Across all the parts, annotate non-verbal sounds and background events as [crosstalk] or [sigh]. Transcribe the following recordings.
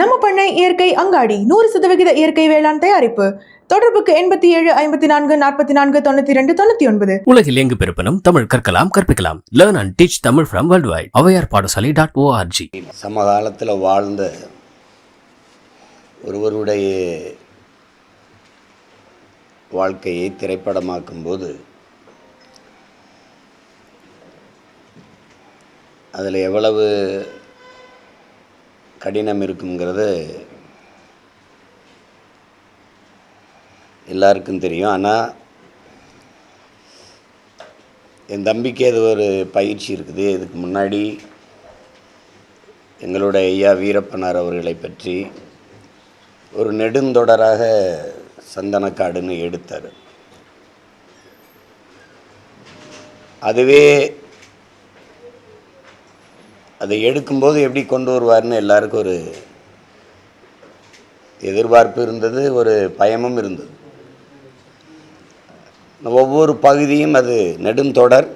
நம்ம பண்ணை இயற்கை அங்காடி நூறு சதவிகித இயற்கை வேளாண் தயாரிப்பு. தொடர்புக்கு எண்பத்தி ஏழு ஐம்பத்தி நான்கு நாற்பத்தி நான்கு தொண்ணூத்தி ரெண்டு தொண்ணூத்தி ஒன்பது. உலகில் எங்கு பிறப்பினும் தமிழ் கற்கலாம் கற்பிக்கலாம். Learn and teach Tamil from world wide Avaiyar Padasalai dot O R G சமகாலத்தில் வாழ்ந்த ஒருவருடைய வாழ்க்கையை திரைப்படமாக்கும்போது அதில் எவ்வளவு கடினம் இருக்குங்கிறது எல்லாருக்கும் தெரியும். ஆனால் என் தம்பிக்கு அது ஒரு பயிற்சி இருக்குது. இதுக்கு முன்னாடி எங்களுடைய ஐயா வீரப்பனார் அவர்களை பற்றி ஒரு நெடுந்தொடராக சந்தனக்காடுன்னு எடுத்தார். அதுவே அதை எடுக்கும்போது எப்படி கொண்டு வருவார்னு எல்லாருக்கும் ஒரு எதிர்பார்ப்பு இருந்தது ஒரு பயமும் இருந்தது. ஒவ்வொரு பகுதியும் அது நெடுந்தொடர்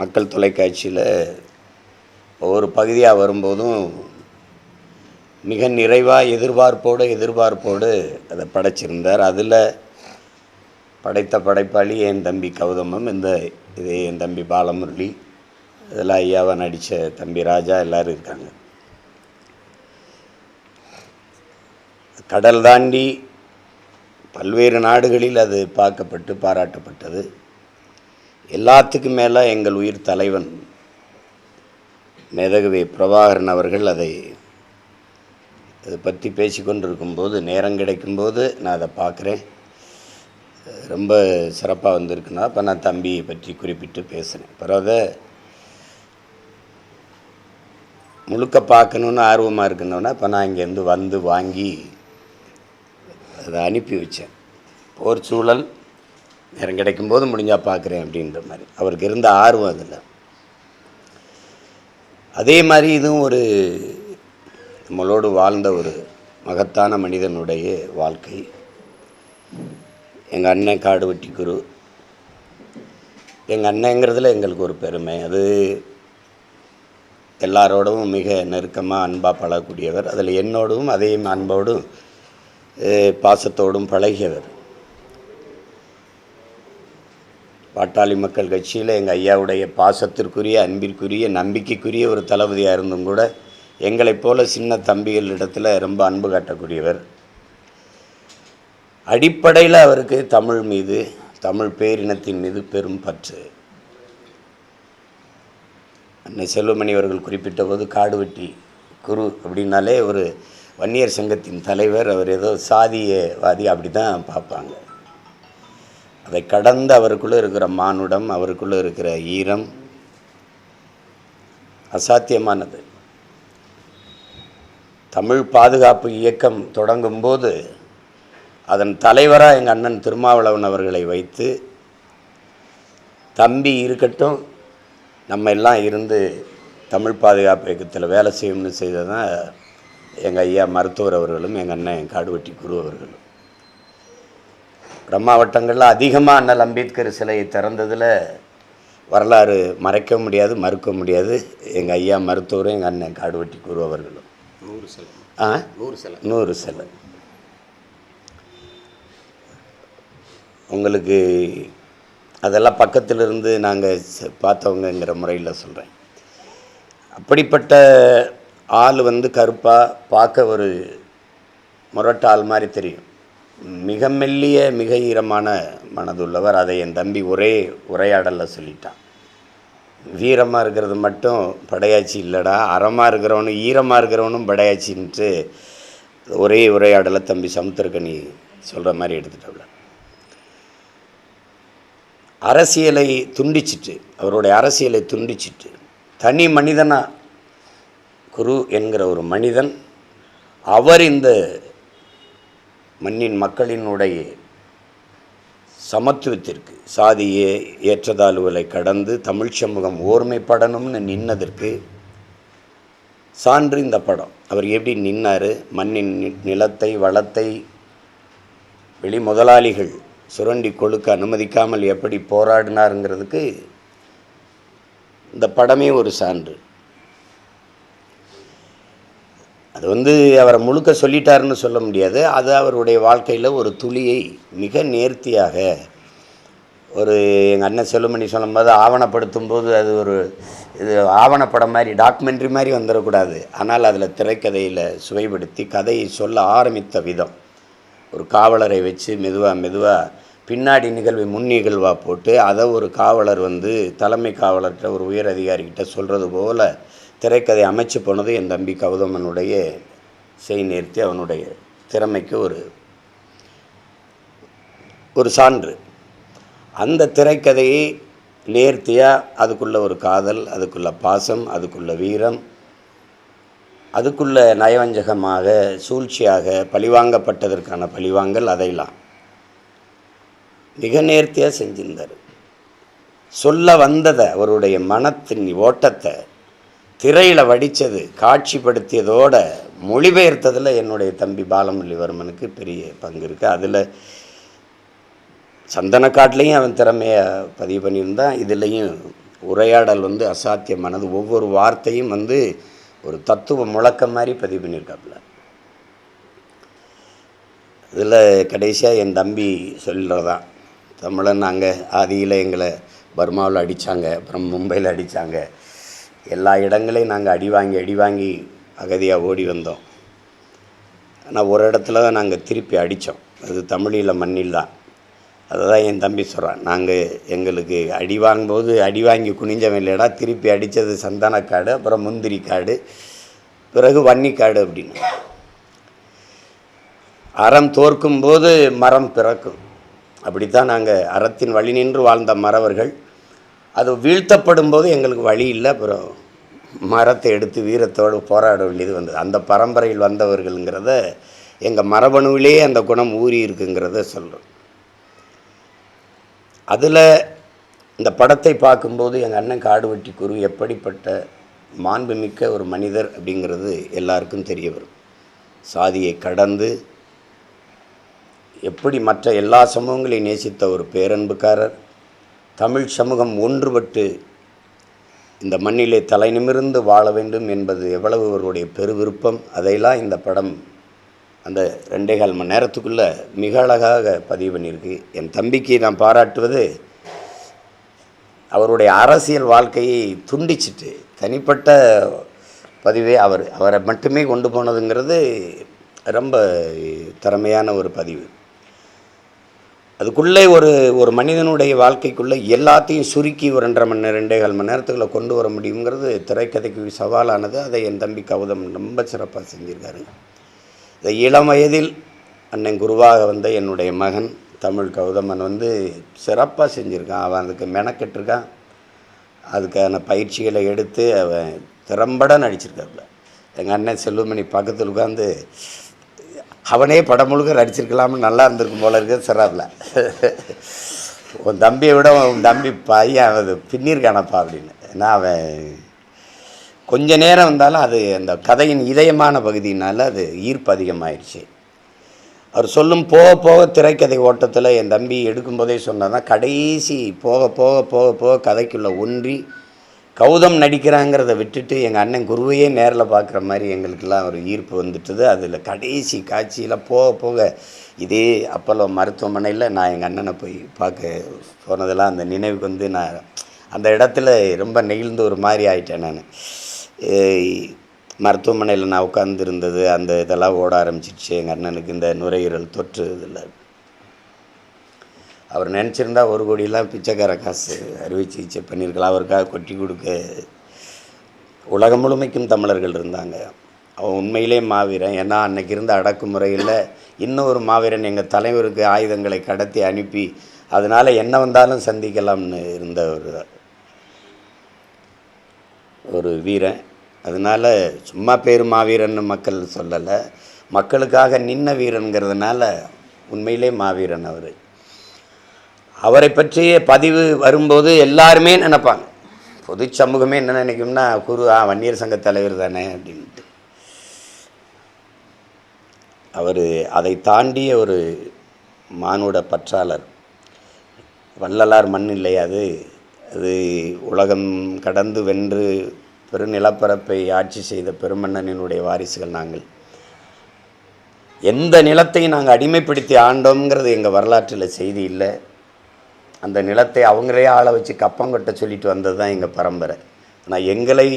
மக்கள் தொலைக்காட்சியில் ஒவ்வொரு பகுதியாக வரும்போதும் மிக நிறைவாக எதிர்பார்ப்போடு எதிர்பார்ப்போடு அதை படைச்சிருந்தார். அதில் படைத்த படைப்பாளி என் தம்பி கௌதமம் இந்த இது என் தம்பி பாலமுரளி. இதில் ஐயாவை நடித்த தம்பி ராஜா எல்லோரும் இருக்காங்க. கடல் தாண்டி பல்வேறு நாடுகளில் அது பார்க்கப்பட்டு பாராட்டப்பட்டது. எல்லாத்துக்கும் மேலே எங்கள் உயிர் தலைவன் மெதகவே பிரபாகரன் அவர்கள் அதை அதை பற்றி பேசிக்கொண்டிருக்கும்போது நேரம் கிடைக்கும்போது நான் அதை பார்க்குறேன். ரொம்ப சிறப்பாக வந்திருக்குன்னா அப்போ நான் தம்பியை பற்றி குறிப்பிட்டு பேசுகிறேன் பிறகு முழுக்க பார்க்கணுன்னு ஆர்வமாக இருக்குன்னொன்னே இப்போ நான் இங்கேருந்து வந்து வாங்கி அதை அனுப்பி வச்சேன். போர் சூழல் நேரம் கிடைக்கும்போது முடிஞ்சால் பார்க்குறேன் அப்படின்ற மாதிரி. அவருக்கு இருந்த ஆர்வம் அதில். அதே மாதிரி இதுவும் ஒரு நம்மளோடு வாழ்ந்த ஒரு மகத்தான மனிதனுடைய வாழ்க்கை. எங்கள் அண்ணன் காடு வெட்டி குரு. எங்கள் அண்ணங்கிறதுல எங்களுக்கு ஒரு பெருமை. அது எல்லாரோடவும் மிக நெருக்கமாக அன்பாக பழகக்கூடியவர். அதில் என்னோடும் அதையும் அன்போடும் பாசத்தோடும் பழகியவர். பாட்டாளி மக்கள் கட்சியில் எங்கள் ஐயாவுடைய பாசத்திற்குரிய அன்பிற்குரிய நம்பிக்கைக்குரிய ஒரு தளபதியாக இருந்தும் கூட எங்களைப் போல சின்ன தம்பிகள் இடத்துல ரொம்ப அன்பு காட்டக்கூடியவர். அடிப்படையில் அவருக்கு தமிழ் மீது தமிழ் பேரினத்தின் மீது பெரும் பற்று. செல்வமணி அவர்கள் குறிப்பிட்ட போது காடுவெட்டி குரு அப்படின்னாலே ஒரு வன்னியர் சங்கத்தின் தலைவர் அவர் ஏதோ சாதியவாதி அப்படி தான் பார்ப்பாங்க. அதை கடந்து அவருக்குள்ளே இருக்கிற மானுடம் அவருக்குள்ளே இருக்கிற ஈரம் அசாத்தியமானது. தமிழ் பாதுகாப்பு இயக்கம் தொடங்கும்போது அதன் தலைவராக எங்கள் அண்ணன் திருமாவளவன் அவர்களை வைத்து தம்பி இருக்கட்டும் நம்ம எல்லாம் இருந்து தமிழ் பாதுகாப்பு இயக்கத்தில் வேலை செய்யணும்னு செய்ததான் எங்கள் ஐயா மருத்துவர் அவர்களும் எங்கள் அண்ணன் காடுவெட்டி குரு அவர்களும். வட மாவட்டங்களில் அதிகமாக அண்ணல் அம்பேத்கர் சிலையை திறந்ததில் வரலாறு மறைக்க முடியாது மறுக்க முடியாது. எங்கள் ஐயா மருத்துவரும் எங்கள் அண்ணன் காடுவெட்டி குரு அவர்களும். நூறு சிலை. ஆ? நூறு சிலை. நூறு சிலை. உங்களுக்கு அதெல்லாம் பக்கத்தில் இருந்து நாங்கள் பார்த்தவங்கங்கிற முறையில் சொல்கிறேன் அப்படிப்பட்ட ஆள் வந்து கருப்பாக பார்க்க ஒரு முரட்டு ஆள் மாதிரி தெரியும். மிக மெல்லிய மிக ஈரமான மனதுள்ளவர். அதை என் தம்பி ஒரே உரையாடலில் சொல்லிட்டான். வீரமாக இருக்கிறது மட்டும் படையாச்சி இல்லைடா. அறமாக இருக்கிறவனும் ஈரமாக இருக்கிறவனும் படையாச்சின்ட்டு ஒரே உரையாடலை தம்பி சமுத்திரக்கணி சொல்கிற மாதிரி எடுத்துட்டவள. அரசியலை துண்டிச்சிட்டு அவருடைய அரசியலை துண்டிச்சிட்டு தனி மனிதனாக குரு என்கிற ஒரு மனிதன் அவர் இந்த மண்ணின் மக்களினுடைய சமத்துவத்திற்கு சாதியே ஏற்றதாழ்வுகளை கடந்து தமிழ் சமூகம் ஓர்மைப்படணும்னு நின்னதற்கு சான்று இந்த படம். அவர் எப்படி நின்னார்? மண்ணின் நி- நிலத்தை வளத்தை வெளி முதலாளிகள் சுரண்டி கொழுக்க அனுமதிக்காமல் எப்படி போராடினாருங்கிறதுக்கு இந்த படமே ஒரு சான்று. அது வந்து அவரை முழுக்க சொல்லிட்டாருன்னு சொல்ல முடியாது. அது அவருடைய வாழ்க்கையில் ஒரு துளியை மிக நேர்த்தியாக ஒரு எங்கள் அண்ணன் செல்லுமணி சொல்லும்போது ஆவணப்படுத்தும் போது அது ஒரு இது ஆவணப்படம் மாதிரி டாக்குமெண்ட்ரி மாதிரி வந்துடக்கூடாது. ஆனால் அதில் திரைக்கதையில் சுவைப்படுத்தி கதையை சொல்ல ஆரம்பித்த விதம். ஒரு காவலரை வச்சு மெதுவாக மெதுவாக பின்னாடி நிகழ்வை முன் நிகழ்வாக போட்டு அதை ஒரு காவலர் வந்து தலைமை காவலர்கிட்ட ஒரு உயர் அதிகாரிகிட்ட சொல்கிறது போல் திரைக்கதை அமைச்சு போனது என் தம்பி கௌதமனுடைய செய் நேர்த்தி அவனுடைய திறமைக்கு ஒரு ஒரு சான்று. அந்த திரைக்கதையை நேர்த்தியாக அதுக்குள்ள ஒரு காதல் அதுக்குள்ள பாசம் அதுக்குள்ள வீரம் அதுக்குள்ள நயவஞ்சகமாக சூழ்ச்சியாக பழிவாங்கப்பட்டதற்கான பழிவாங்கல் அதையெல்லாம். மிக நேர்த்தியாக செஞ்சிருந்தார். சொல்ல வந்ததை அவருடைய மனத்தின் ஓட்டத்தை திரையில் வடித்தது காட்சிப்படுத்தியதோட மொழிபெயர்த்ததில் என்னுடைய தம்பி பாலமுரளிவர்மனுக்கு பெரிய பங்கு இருக்குது அதில் சந்தனக்காட்டிலையும் அவன் திறமையை பதிவு பண்ணியிருந்தான். இதுலேயும் உரையாடல் வந்து அசாத்தியமானது. ஒவ்வொரு வார்த்தையும் வந்து ஒரு தத்துவ முழக்கம் மாதிரி பதிவு பண்ணியிருக்காப்புல. இதில் கடைசியாக என் தம்பி சொல்கிறதான் தமிழன் நாங்கள் ஆதியில் எங்களை பர்மாவில் அடித்தாங்க அப்புறம் மும்பையில் அடித்தாங்க எல்லா இடங்களையும் நாங்கள் அடி வாங்கி அடி வாங்கி அகதியாக ஓடி வந்தோம். ஆனால் ஒரு இடத்துல தான் நாங்கள் திருப்பி அடித்தோம் அது தமிழில் மண்ணில் தான். அதை தான் என் தம்பி சொல்கிறான் நாங்கள் எங்களுக்கு அடி வாங்கும்போது அடி வாங்கி குனிஞ்சவன் இல்லைடா திருப்பி அடித்தது சந்தானக்காடு அப்புறம் முந்திரி காடு பிறகு வன்னிக்காடு அப்படின்னு. அறம் தோற்கும் போது மரம் பிறக்கும். அப்படித்தான் நாங்கள் அறத்தின் வழி நின்று வாழ்ந்த மறவர்கள். அது வீழ்த்தப்படும் போது எங்களுக்கு வழி இல்லை அப்புறம் மரத்தை எடுத்து வீரத்தோடு போராட வேண்டியது வந்தது. அந்த பரம்பரையில் வந்தவர்கள்ங்கிறத எங்கள் மரபணுவிலே அந்த குணம் ஊறி இருக்குங்கிறத சொல்கிறோம் அதில் இந்த படத்தை பார்க்கும்போது எங்கள் அண்ணன் காடுவெட்டி குரு எப்படிப்பட்ட மாண்புமிக்க ஒரு மனிதர் அப்படிங்கிறது எல்லாருக்கும் தெரிய வரும். சாதியை கடந்து எப்படி மற்ற எல்லா சமூகங்களையும் நேசித்த ஒரு பேரன்புக்காரர் தமிழ் சமூகம் ஒன்றுபட்டு இந்த மண்ணிலே தலை நிமிர்ந்து வாழ வேண்டும் என்பது எவ்வளவு அவருடைய பெருவிருப்பம் அதையெல்லாம் இந்த படம் அந்த ரெண்டே கால் மணி நேரத்துக்குள்ளே மிக அழகாக பதிவு பண்ணியிருக்கு. என் தம்பிக்கு நான் பாராட்டுவது அவருடைய அரசியல் வாழ்க்கையை துண்டிச்சிட்டு தனிப்பட்ட பதிவே அவர் அவரை மட்டுமே கொண்டு போனதுங்கிறது ரொம்ப திறமையான ஒரு பதிவு. அதுக்குள்ளே ஒரு ஒரு மனிதனுடைய வாழ்க்கைக்குள்ளே எல்லாத்தையும் சுருக்கி ஒரு ரெண்டரை மணி நேரம் ரெண்டே கால் மணி நேரத்துக்குள்ளே கொண்டு வர முடியுங்கிறது திரைக்கதைக்கு சவாலானது. அதை என் தம்பி கௌதம் ரொம்ப சிறப்பாக செஞ்சுருக்காரு. இந்த இளம் வயதில் அண்ணன் குருவாக வந்த என்னுடைய மகன் தமிழ் கௌதமன் வந்து சிறப்பாக செஞ்சுருக்கான். அவன் அதுக்கு மெனக்கெட்டிருக்கான். அதுக்கான பயிற்சிகளை எடுத்து அவன் திறம்பட நடிச்சிருக்காப்புல. எங்கள் அண்ணன் செல்வமணி பக்கத்தில் உட்காந்து அவனே படம் முழுக்க நடிச்சிருக்கலாம்னு நல்லா இருந்திருக்கும் போல இருக்க சிறாப்புல. உன் தம்பியை விட உன் தம்பி பையன் அது பின்னிருக்கானப்பா அப்படின்னு. ஏன்னா அவன் கொஞ்ச நேரம் வந்தாலும் அது அந்த கதையின் இதயமான பகுதியினால் அது ஈர்ப்பு அதிகமாயிடுச்சு அவர் சொல்லும் போக போக திரைக்கதை ஓட்டத்தில் என் தம்பி எடுக்கும்போதே சொன்னதான் கடைசி போக போக போக போக கதைக்குள்ளே ஒன்றி கௌதம் நடிக்கிறாங்கிறத விட்டுட்டு எங்கள் அண்ணன் குருவையே நேரில் பார்க்குற மாதிரி எங்களுக்கெல்லாம் ஒரு ஈர்ப்பு வந்துட்டுது. அதில் கடைசி காட்சியில் போக போக இதே அப்போலோ மருத்துவமனையில் நான் எங்கள் அண்ணனை போய் பார்க்க போனதெல்லாம் அந்த நினைவுக்கு வந்து நான் அந்த இடத்துல ரொம்ப நெகிழ்ந்து ஒரு மாதிரி ஆயிட்டேன் நான். மருத்துவமனையில் நான் உட்காந்துருந்தது அந்த இதெல்லாம் ஓட ஆரம்பிச்சிடுச்சு. எங்கள் அண்ணனுக்கு இந்த நுரையீரல் தொற்று இதில். அவர் நினச்சிருந்தா ஒரு கோடியெலாம் பிச்சைக்கார காசு அறுவை சிகிச்சை பண்ணியிருக்கலாம் அவருக்காக கொட்டி கொடுக்க. உலகம் முழுமைக்கும் தமிழர்கள் இருந்தாங்க. அவன் உண்மையிலே மாவீரன். ஏன்னா அன்னைக்கு இருந்த அடக்குமுறையில் இன்னொரு மாவீரன் எங்கள் தலைவருக்கு ஆயுதங்களை கடத்தி அனுப்பி அதனால் என்ன வந்தாலும் சந்திக்கலாம்னு இருந்த ஒரு ஒரு வீரன். அதனால் சும்மா பேர் மாவீரன்னு மக்கள் சொல்லலை. மக்களுக்காக நின்ன வீரனுங்கிறதுனால உண்மையிலே மாவீரன் அவர். அவரை பற்றிய பதிவு வரும்போது எல்லாருமே நினைப்பாங்க. பொது சமூகமே என்ன நினைக்கும்னா குரு ஆ வன்னியர் சங்க தலைவர் தானே அப்படின்ட்டு. அவர் அதை தாண்டிய ஒரு மானுட பற்றாளர். வள்ளலார் மண் இல்லை அது? அது உலகம் கடந்து வென்று பெருநிலப்பரப்பை ஆட்சி செய்த பெருமன்னனினுடைய வாரிசுகள் நாங்கள். எந்த நிலத்தையும் நாங்கள் அடிமைப்படுத்தி ஆண்டோங்கிறது எங்கள் வரலாற்றில் செய்தி இல்லை. அந்த நிலத்தை அவங்களே ஆள வச்சு கப்பங்கொட்ட சொல்லிட்டு வந்தது தான் எங்கள் பரம்பரை. ஆனால் எங்களை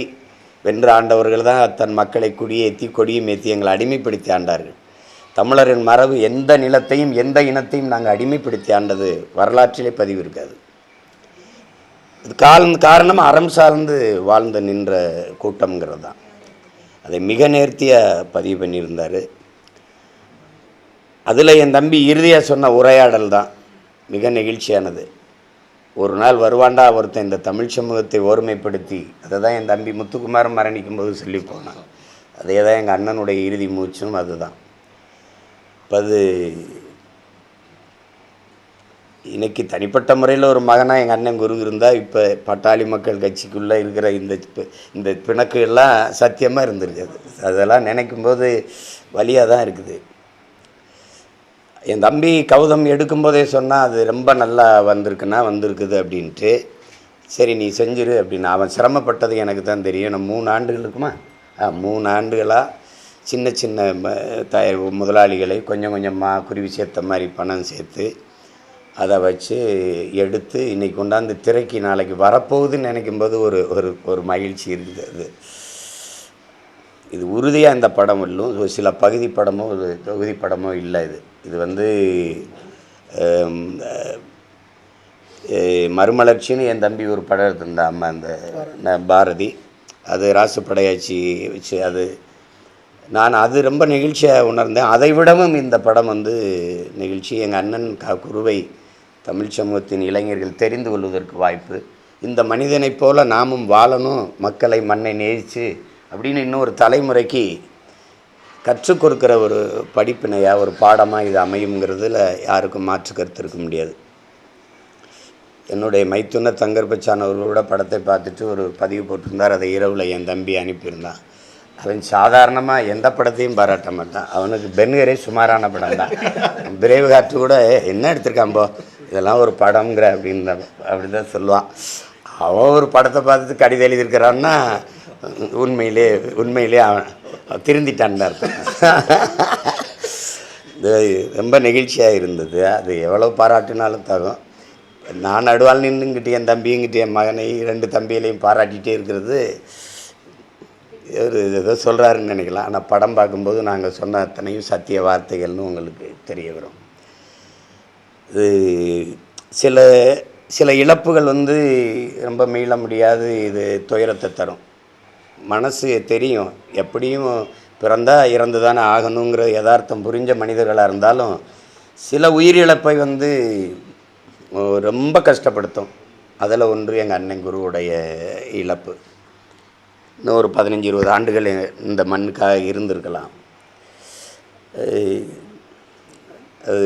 வென்று ஆண்டவர்கள் தான் தன் மக்களை குடியேற்றி கொடியும் ஏற்றி எங்களை அடிமைப்படுத்தி ஆண்டார்கள். தமிழரின் மரபு எந்த நிலத்தையும் எந்த இனத்தையும் நாங்கள் அடிமைப்படுத்தி ஆண்டது வரலாற்றிலே பதிவு இருக்காது. இது கால் காரணம் அறம் சார்ந்து வாழ்ந்து நின்ற கூட்டம்ங்கிறது. தான் அதை மிக நேர்த்தியாக பதிவு பண்ணியிருந்தார். அதில் என் தம்பி இறுதியாக சொன்ன உரையாடல் தான் மிக நெகிழ்ச்சியானது. ஒரு நாள் வருவாண்டா ஒருத்தன் இந்த தமிழ் சமூகத்தை ஓர்மைப்படுத்தி அதை தான் என் தம்பி முத்துக்குமார் மரணிக்கும் போது சொல்லி போனான் அதே தான் எங்கள் அண்ணனுடைய இறுதி மூச்சும் அதுதான். இப்போ அது இன்னைக்கு தனிப்பட்ட முறையில் ஒரு மகனாக எங்கள் அண்ணன் குரு இருந்தால் இப்போ பட்டாளி மக்கள் கட்சிக்குள்ளே இருக்கிற இந்த இந்த பிணக்கு எல்லாம் சத்தியமாக இருந்திருக்காது. அதெல்லாம் நினைக்கும் போது வழியாக தான் இருக்குது. என் தம்பி கௌதம் எடுக்கும்போதே சொன்னால் அது ரொம்ப நல்லா வந்திருக்குன்னா வந்திருக்குது அப்படின்ட்டு. சரி நீ செஞ்சிரு அப்படின்னு. அவன் சிரமப்பட்டது எனக்கு தான் தெரியும். நான் மூணு ஆண்டுகள் இருக்குமா? ஆ, மூணு ஆண்டுகளாக சின்ன சின்ன ம- தய முதலாளிகளை கொஞ்சம் கொஞ்சமாக குருவி சேர்த்த மாதிரி பணம் சேர்த்து அதை வச்சு எடுத்து இன்றைக்கி கொண்டாந்து திரைக்கு நாளைக்கு வரப்போகுதுன்னு நினைக்கும்போது ஒரு ஒரு ஒரு மகிழ்ச்சி இருந்தது. அது இது உறுதியாக இந்த படம் இல்லும் ஒரு சில பகுதி படமோ ஒரு தொகுதி படமோ இல்லை இது. இது வந்து மறுமலர்ச்சின்னு என் தம்பி ஒரு படம் எடுத்திருந்தா அம்மா அந்த பாரதி. அது ராசு படையாச்சி வச்சு அது நான் அது ரொம்ப நெகிழ்ச்சியாக உணர்ந்தேன். அதை விடவும் இந்த படம் வந்து நெகிழ்ச்சி. எங்கள் அண்ணன் க குருவை தமிழ் சமூகத்தின் இளைஞர்கள் தெரிந்து கொள்வதற்கு வாய்ப்பு. இந்த மனிதனைப் போல நாமும் வாழணும் மக்களை மண்ணை நேசித்து அப்படின்னு இன்னொரு தலைமுறைக்கு கற்றுக் கொடுக்குற ஒரு படிப்பினையாக ஒரு பாடமாக இது அமையுங்கிறதுல யாருக்கும் மாற்று கருத்து இருக்க முடியாது. என்னுடைய மைத்துன தங்கர்பச்சான் அவர்களோட படத்தை பார்த்துட்டு ஒரு பதிவு போட்டிருந்தார். அதை இரவில் என் தம்பி அனுப்பியிருந்தான். அவன் சாதாரணமாக எந்த படத்தையும் பாராட்ட மாட்டான். அவனுக்கு பென்கரே சுமாரான படம் தான் [laughs] பிரேவ் காற்று கூட என்ன எடுத்திருக்கான் போ? இதெல்லாம் ஒரு படம்ங்கிற அப்படின்னு அப்படி தான் சொல்லுவான். அவன் ஒரு படத்தை பார்த்துட்டு கடிதம் எழுதியிருக்கிறான்னா உண்மையிலே உண்மையிலே அவன் திருந்திட்டான்னு திருந்திட்டான் அர்த்தம். இது ரொம்ப நெகிழ்ச்சியாக இருந்தது. அது எவ்வளோ பாராட்டினாலும் தரும். நான் நடுவால் நின்றுங்கிட்டு என் தம்பிங்கிட்ட என் மகனை ரெண்டு தம்பிகளையும் பாராட்டிகிட்டே இருக்கிறது ஒரு ஏதோ சொல்கிறாருன்னு நினைக்கலாம். ஆனால் படம் பார்க்கும்போது நாங்கள் சொன்ன அத்தனையும் சத்திய வார்த்தைகள்னு உங்களுக்கு தெரிய வரும். சில சில இழப்புகள் வந்து ரொம்ப மீள முடியாது இது துயரத்தை தரும். மனசு தெரியும் எப்படியும் பிறந்தா இறந்து தானே ஆகணுங்கிற யதார்த்தம் புரிஞ்ச மனிதர்களாக இருந்தாலும் சில உயிரிழப்பை வந்து ரொம்ப கஷ்டப்படுத்தும். அதில் ஒன்று எங்கள் அண்ணன் குருவுடைய இழப்பு. இன்னும் ஒரு பதினஞ்சு இருபது ஆண்டுகள் இந்த மண்ணுக்காக இருந்திருக்கலாம். அது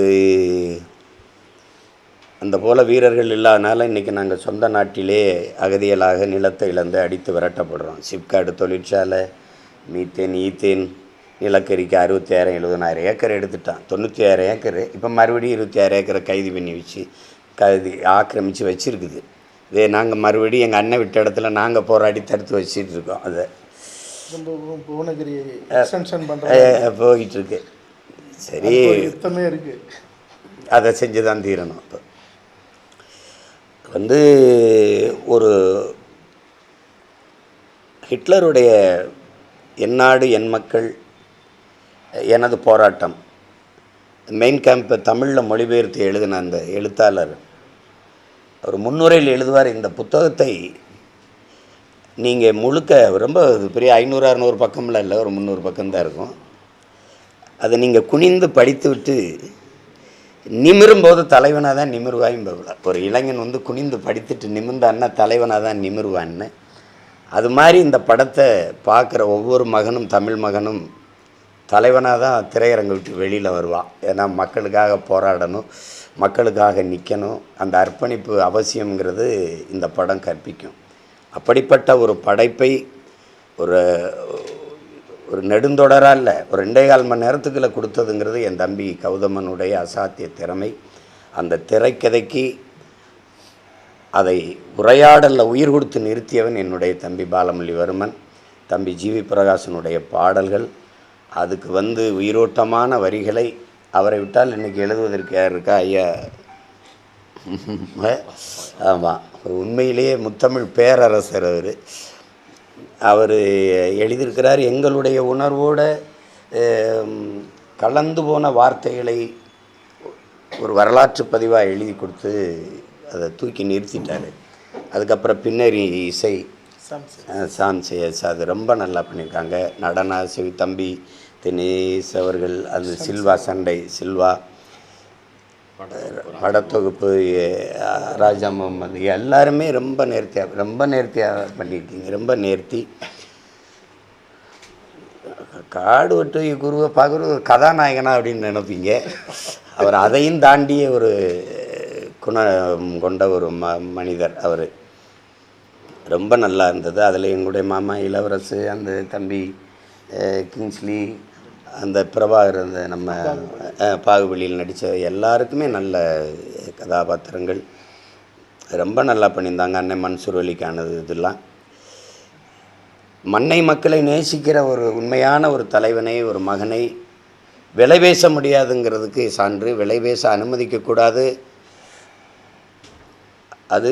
அந்த போல வீரர்கள் இல்லாதனால இன்றைக்கி நாங்கள் சொந்த நாட்டிலே அகதிகளாக நிலத்தை இழந்து அடித்து விரட்டப்படுறோம். சிப்காடு தொழிற்சாலை மீத்தேன் ஈத்தேன் நிலக்கரிக்கு அறுபத்தி ஆயிரம் எழுபதாயிரம் ஏக்கர் எடுத்துட்டான். தொண்ணூற்றி ஆயிரம் ஏக்கர். இப்போ மறுபடியும் இருபத்தி ஆயிரம் ஏக்கரை கைது பண்ணி வச்சு கைது ஆக்கிரமித்து வச்சுருக்குது. இதே நாங்கள் மறுபடியும் எங்கள் அண்ணன் விட்ட இடத்துல நாங்கள் போராடி தடுத்து வச்சிட்டு இருக்கோம். அதை புவனகிரி இருக்கு. சரி. யுத்தமே இருக்கு. அதை செஞ்சு தான் தீரணும். இப்போ வந்து ஒரு ஹிட்லருடைய என்னாடு என் மக்கள் எனது போராட்டம். மெயின் கேம்ப் தமிழில் மொழிபெயர்த்து எழுதின அந்த எழுத்தாளர். அவர் முன்னுரையில் எழுதுவார் இந்த புத்தகத்தை நீங்கள் முழுக்க ரொம்ப பெரிய ஐநூறு அறநூறு பக்கம்லாம் இல்லை ஒரு முந்நூறு பக்கம்தான் இருக்கும். அதை நீங்கள் குனிந்து படித்து நிமிரும்போது நிமிரும் போது தலைவனாக தான் நிமிருவாயும் ஒரு இளைஞன் வந்து குனிந்து படித்துட்டு நிமிர்ந்தான்னா தலைவனாக தான் நிமிர்வான்னு. அது மாதிரி இந்த படத்தை பார்க்குற ஒவ்வொரு மகனும் தமிழ் மகனும் தலைவனாக தான் திரையரங்கு விட்டு வெளியில் வருவான் ஏன்னா மக்களுக்காக போராடணும் மக்களுக்காக நிற்கணும் அந்த அர்ப்பணிப்பு அவசியங்கிறது இந்த படம் கற்பிக்கும். அப்படிப்பட்ட ஒரு படைப்பை ஒரு ஒரு நெடுந்தொடராக இல்லை ஒரு ரெண்டே கால் மணி நேரத்துக்குள்ளே கொடுத்ததுங்கிறது என் தம்பி கௌதமனுடைய அசாத்திய திறமை. அந்த திரைக்கதைக்கு அதை உரையாடலில் உயிர் கொடுத்து நிறுத்தியவன் என்னுடைய தம்பி பாலமல்லிவர்மன் தம்பி ஜிவி பிரகாசனுடைய பாடல்கள். அதுக்கு வந்து உயிரோட்டமான வரிகளை அவரை விட்டால் இன்னைக்கு எழுதுவதற்கு யார் இருக்கா? ஐயா. ஆமாம் உண்மையிலேயே முத்தமிழ் பேரரசர் அவர். அவர் எழுதியிருக்கிறார். எங்களுடைய உணர்வோட கலந்து போன வார்த்தைகளை ஒரு வரலாற்று பதிவாக எழுதி கொடுத்து அதை தூக்கி நிறுத்திட்டார். அதுக்கப்புறம் பின்னணி இசை சாம் சேஸ் அது ரொம்ப நல்லா பண்ணியிருக்காங்க. நடன சிவி தம்பி தினேஷ் அவர்கள் அது சில்வா சண்டை சில்வா. படத்தொகுப்பு ராஜா முகமது எல்லாருமே ரொம்ப நேர்த்தியாக ரொம்ப நேர்த்தியாக பண்ணியிருக்கீங்க ரொம்ப நேர்த்தி. காடு வெட்டு குருவை பார்க்குற ஒரு கதாநாயகனா அப்படின்னு நினைப்பீங்க. அவர் அதையும் தாண்டிய ஒரு குணம் கொண்ட ஒரு ம மனிதர் அவர். ரொம்ப நல்லா இருந்தது. அதில் எங்களுடைய மாமா இளவரசு அந்த தம்பி கிங்ஸ்லி அந்த பிரபாகர் அந்த நம்ம பாகுபலியில் நடித்த எல்லாருக்குமே நல்ல கதாபாத்திரங்கள். ரொம்ப நல்லா பண்ணியிருந்தாங்க அண்ணன் மன்சூர் அலிக்கானது இதெல்லாம். மண்ணை மக்களை நேசிக்கிற ஒரு உண்மையான ஒரு தலைவனை ஒரு மகனை விலை பேச முடியாதுங்கிறதுக்கு சான்று விலை பேச அனுமதிக்கக்கூடாது அது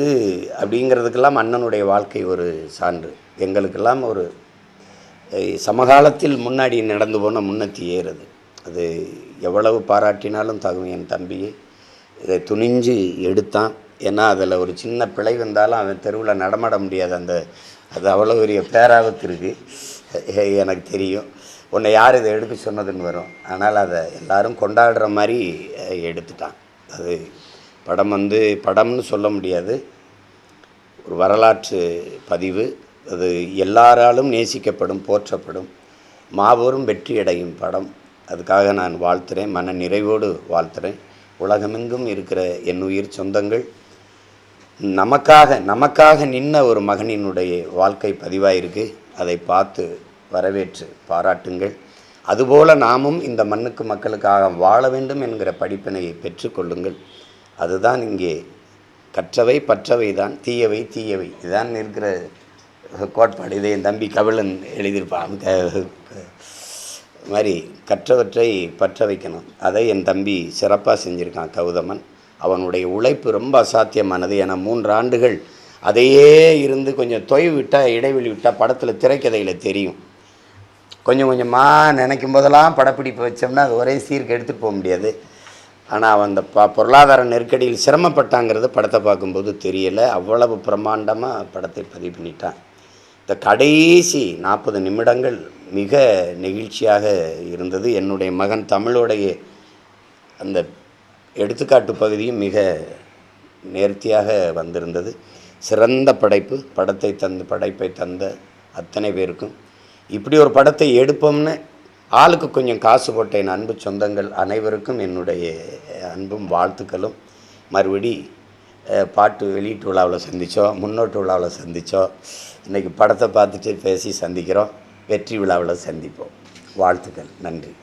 அப்படிங்கிறதுக்கெல்லாம் அண்ணனுடைய வாழ்க்கை ஒரு சான்று. எங்களுக்கெல்லாம் ஒரு சமகாலத்தில் முன்னாடி நடந்து போன முன்னத்தி ஏறுது. அது எவ்வளவு பாராட்டினாலும் தகும் என் தம்பியை. இதை துணிஞ்சு எடுத்தான். ஏன்னா அதில் ஒரு சின்ன பிழை வந்தாலும் அவன் தெருவில் நடமாட முடியாது. அந்த அது அவ்வளோ பெரிய பேராபத்து இருக்குது எனக்கு தெரியும். உன்னை யார் இதை எடுக்க சொன்னதுன்னு வரும். ஆனால் அதை எல்லாரும் கொண்டாடுற மாதிரி எடுத்துட்டான். அது படம் வந்து படம்னு சொல்ல முடியாது. ஒரு வரலாற்று பதிவு. அது எல்லாராலும் நேசிக்கப்படும் போற்றப்படும். மாபெரும் வெற்றியடையும் படம். அதுக்காக நான் வாழ்த்துறேன் மன நிறைவோடு வாழ்த்துறேன். உலகமெங்கும் இருக்கிற என் உயிர் சொந்தங்கள். நமக்காக நமக்காக நின்ன ஒரு மகனினுடைய வாழ்க்கை பதிவாயிருக்கு. அதை பார்த்து வரவேற்று பாராட்டுங்கள். அதுபோல நாமும் இந்த மண்ணுக்கு மக்களுக்காக வாழ வேண்டும் என்கிற படிப்பினையை பெற்றுக்கொள்ளுங்கள் அதுதான் இங்கே கற்றவை பற்றவை தான் தீயவை தீயவை. இதுதான் இருக்கிற கோட்பாடு இதை என் தம்பி கபிலன் எழுதியிருப்பான். க- மாதிரி கற்றவற்றை பற்ற வைக்கணும். அதை என் தம்பி சிறப்பாக செஞ்சுருக்கான் கௌதமன். அவனுடைய உழைப்பு ரொம்ப அசாத்தியமானது. ஏன்னா மூன்று ஆண்டுகள் அதையே இருந்து கொஞ்சம் தொய்வு விட்டால் இடைவெளி விட்டால் படத்தில் திரைக்கதையில் தெரியும். கொஞ்சம் கொஞ்சமாக நினைக்கும் போதெல்லாம் படப்பிடிப்பு வச்சோம்னா அது ஒரே சீருக்கு எடுத்துகிட்டு போக முடியாது. ஆனால் அவன் அந்த ப பொருளாதார நெருக்கடியில் சிரமப்பட்டாங்கிறது படத்தை பார்க்கும்போது தெரியலை. அவ்வளவு பிரம்மாண்டமாக படத்தை பதிவு பண்ணிட்டான். இந்த கடைசி நாற்பது நிமிடங்கள் மிக நெகிழ்ச்சியாக இருந்தது. என்னுடைய மகன் தமிழோடைய அந்த எடுத்துக்காட்டு பகுதியும் மிக நேர்த்தியாக வந்திருந்தது. சிறந்த படைப்பு படத்தை தந்து படைப்பை தந்த அத்தனை பேருக்கும். இப்படி ஒரு படத்தை எடுப்போம்னு ஆளுக்கு கொஞ்சம் காசு போட்ட என் அன்பு சொந்தங்கள் அனைவருக்கும் என்னுடைய அன்பும் வாழ்த்துக்களும். மறுபடி பாட்டு வெளியீட்டு விழாவில் சந்தித்தோம் முன்னோட்டு விழாவில் சந்தித்தோம் இன்றைக்கி படத்தை பார்த்துட்டு பேசி சந்திக்கிறோம். வெற்றி விழாவில் சந்திப்போம். வாழ்த்துக்கள். நன்றி.